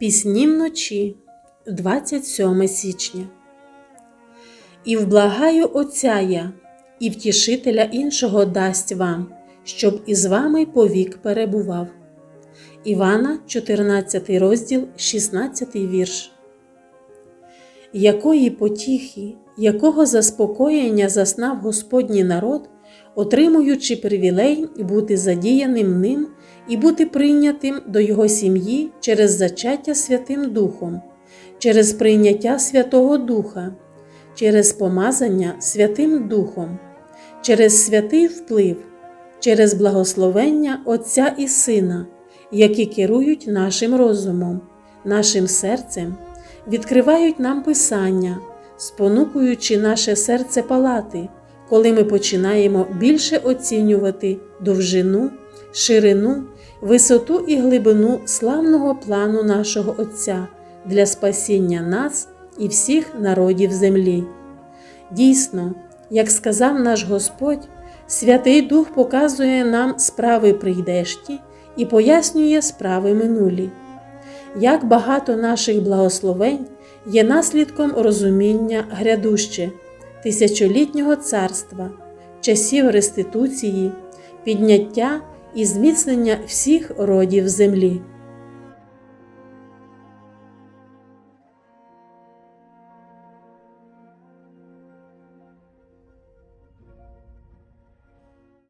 Пісні вночі, 27 січня. І вблагаю Отця я, і втішителя іншого дасть вам, щоб із вами повік перебував. Івана, 14 розділ, 16 вірш. Якої потіхи, якого заспокоєння заснав Господній народ, отримуючи привілей бути задіяним ним і бути прийнятим до Його сім'ї через зачаття Святим Духом, через прийняття Святого Духа, через помазання Святим Духом, через святий вплив, через благословення Отця і Сина, які керують нашим розумом, нашим серцем, відкривають нам Писання, спонукуючи наше серце палати, коли ми починаємо більше оцінювати довжину, ширину, висоту і глибину славного плану нашого Отця для спасіння нас і всіх народів землі. Дійсно, як сказав наш Господь, Святий Дух показує нам справи прийдешті і пояснює справи минулі. Як багато наших благословень є наслідком розуміння грядуще, тисячолітнього царства, часів реституції, підняття і зміцнення всіх родів землі.